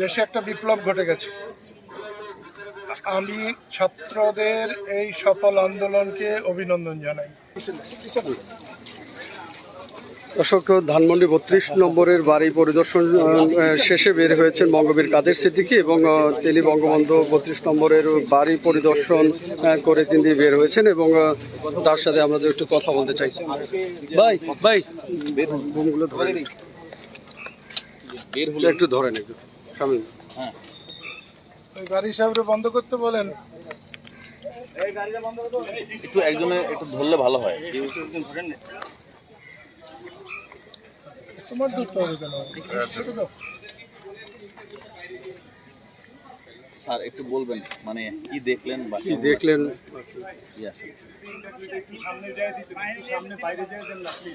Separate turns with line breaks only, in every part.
দেশে একটা বিপ্লব ঘটে গেছে। আমি ছাত্রদের এই সফল আন্দোলনকে অভিনন্দন জানাই।
দর্শক ধানমন্ডি বত্রিশ নম্বরের বাড়ি পরিদর্শন শেষে বের হয়েছেন বঙ্গবীর কাদের সিদ্দিকী এবং তিনি বঙ্গবন্ধু বত্রিশ নম্বরের বাড়ি পরিদর্শন করে তিনি বের হয়েছেন এবং তার সাথে আমরা একটু কথা বলতে চাই। ভাই ভাই। ঘুমগুলো ধরে নিন। একটু ধরেন একটু স্বামী
ওই গাড়ি সাহেবরে বন্ধ করতে বলেন
একটু একজনে একটু ধরলে ভালো হয়
তোমার ধরতে হবে কেন
স্যার একটু বলবেন মানে কি দেখলেন বা
কি দেখলেন
কি আসলে
কেন এখানে কি সমস্যা হয়েছে দুই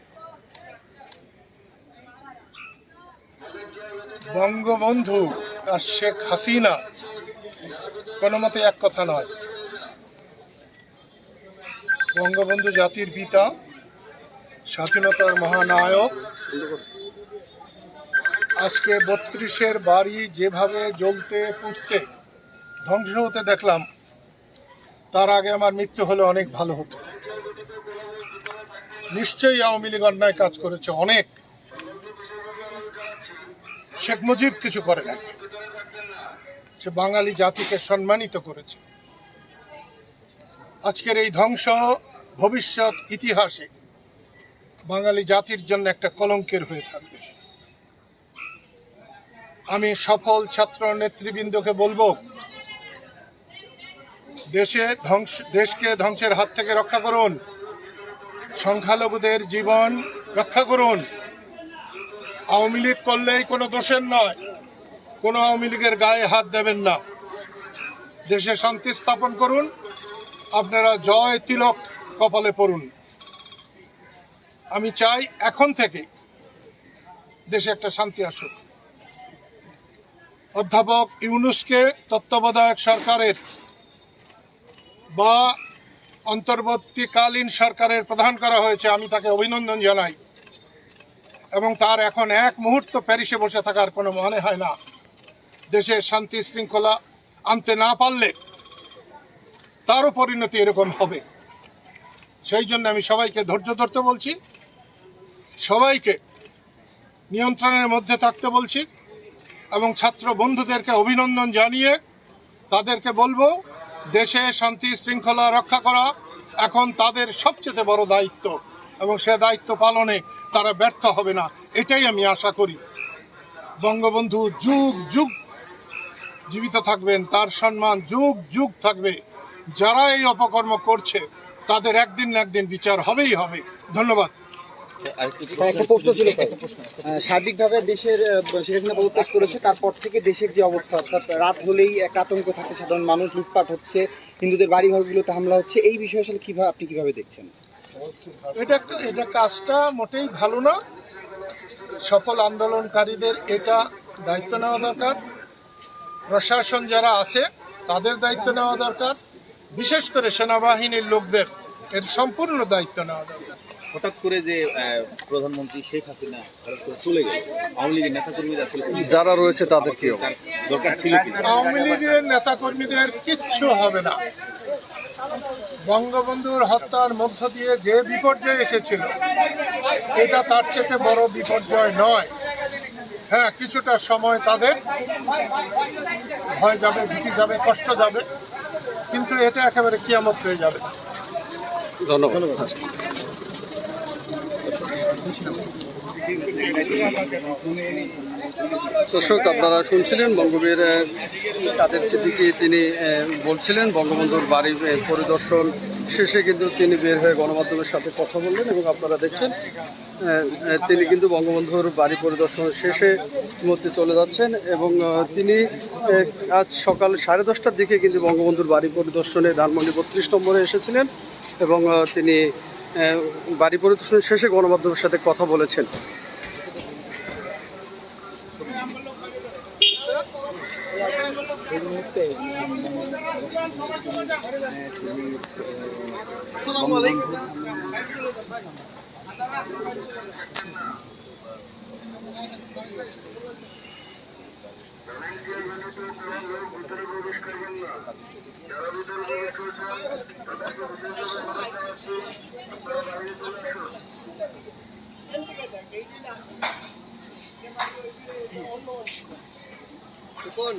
বঙ্গবন্ধু আর শেখ হাসিনা কোনো মতে এক কথা নয়। বঙ্গবন্ধু জাতির পিতা, স্বাধীনতার মহানায়ক, আজকে বত্রিশের বাড়ি যেভাবে জ্বলতে পুড়তে ধ্বংস হতে দেখলাম, তার আগে আমার মৃত্যু হলে অনেক ভালো হতো। নিশ্চয়ই আওয়ামী লীগ অন্যায় কাজ করেছে অনেক। শেখ মুজিব কিছু করে নাই। সে বাঙালি জাতিকে সম্মানিত করেছে। আজকের এই ধ্বংস ভবিষ্যৎ ইতিহাসে বাঙালি জাতির জন্য একটা কলঙ্কের হয়ে থাকবে। আমি সফল ছাত্র নেতৃবৃন্দকে বলব, দেশে ধ্বংস, দেশকে ধ্বংসের হাত থেকে রক্ষা করুন, সংখ্যালঘুদের জীবন রক্ষা করুন। আওয়ামী লীগ করলেই কোনো দোষের নয়, কোনো আওয়ামী লীগের গায়ে হাত দেবেন না। দেশে শান্তি স্থাপন করুন, আপনারা জয় তিলক কপালে পড়ুন। আমি চাই এখন থেকে দেশে একটা শান্তি আসুক। অধ্যাপক ইউনুসকে তত্ত্বাবধায়ক সরকারের বা অন্তর্বর্তীকালীন সরকারের প্রধান করা হয়েছে, আমি তাকে অভিনন্দন জানাই। এবং তার এখন এক মুহূর্ত প্যারিসে বসে থাকার কোনো মনে হয় না। দেশে শান্তি শৃঙ্খলা আনতে না পারলে তারও পরিণতি এরকম হবে। সেই জন্য আমি সবাইকে ধৈর্য ধরতে বলছি, সবাইকে নিয়ন্ত্রণের মধ্যে থাকতে বলছি এবং ছাত্র বন্ধুদেরকে অভিনন্দন জানিয়ে তাদেরকে বলব, দেশে শান্তি শৃঙ্খলা রক্ষা করা এখন তাদের সবচেয়ে বড় দায়িত্ব। এবং সে দায়িত্ব পালনে তারা ব্যর্থ হবে না। এটাই আমি আশা করি। বঙ্গবন্ধু যুগ যুগ জীবিত থাকবেন তার সম্মান যুগ যুগ থাকবে। যারা এই অপকর্ম করছে তাদের একদিন না একদিন বিচার হবেই হবে। ধন্যবাদ।
একটা প্রশ্ন ছিল সার্বিকভাবে দেশের আহ, শেখ হাসিনা পদত্যাগ করেছে তারপর থেকে দেশের যে অবস্থা অর্থাৎ রাত হলেই এক আতঙ্ক থাকছে সাধারণ মানুষ লুটপাট হচ্ছে হিন্দুদের বাড়ি ঘরগুলোতে হামলা হচ্ছে এই বিষয়ে আসলে কীভাবে আপনি কীভাবে দেখছেন?
এটা এটা কাজটা মোটেই ভালো না। সকল আন্দোলনকারীদের এটা দায়িত্ব নেওয়া দরকার। প্রশাসন যারা আছে তাদের দায়িত্ব নেওয়া দরকার। বিশেষ করে সেনাবাহিনীর লোকদের এর সম্পূর্ণ দায়িত্ব নেওয়া দরকার।
হঠাৎ করে যে প্রধানমন্ত্রী শেখ হাসিনা চলে গেল আওয়ামী লীগের নেতা কর্মীরা
যারা রয়েছে তাদের কি
দরকার ছিল
আওয়ামী লীগের নেতাকর্মীদের কিচ্ছু হবে না। বঙ্গবন্ধুর হত্যার মধ্য দিয়ে যে বিপর্যয় এসেছিল এটা তার চেয়ে বড় বিপর্যয় নয়। হ্যাঁ কিছুটা সময় তাদের ভয় যাবে ভীতি যাবে কষ্ট যাবে কিন্তু এটা একেবারে কিয়ামত হয়ে যাবে
ধন্যবাদ। দর্শক, আপনারা শুনছিলেন বঙ্গবীর কাদের সিদ্দিকি তিনি বলছিলেন বঙ্গবন্ধুর বাড়ি পরিদর্শন শেষে কিন্তু তিনি বের হয়ে গণমাধ্যমের সাথে কথা বললেন এবং আপনারা দেখছেন তিনি কিন্তু বঙ্গবন্ধুর বাড়ি পরিদর্শন শেষে মধ্যে চলে যাচ্ছেন এবং তিনি আজ সকাল সাড়ে দশটার দিকে কিন্তু বঙ্গবন্ধুর বাড়ি পরিদর্শনে ধানমন্ডি বত্রিশ নম্বরে এসেছিলেন এবং তিনি বাড়ি পরিদর্শন শেষে গণমাধ্যমের সাথে কথা বলেছেন। এই মুহূর্তে আসসালামু আলাইকুম Thank you.
কোন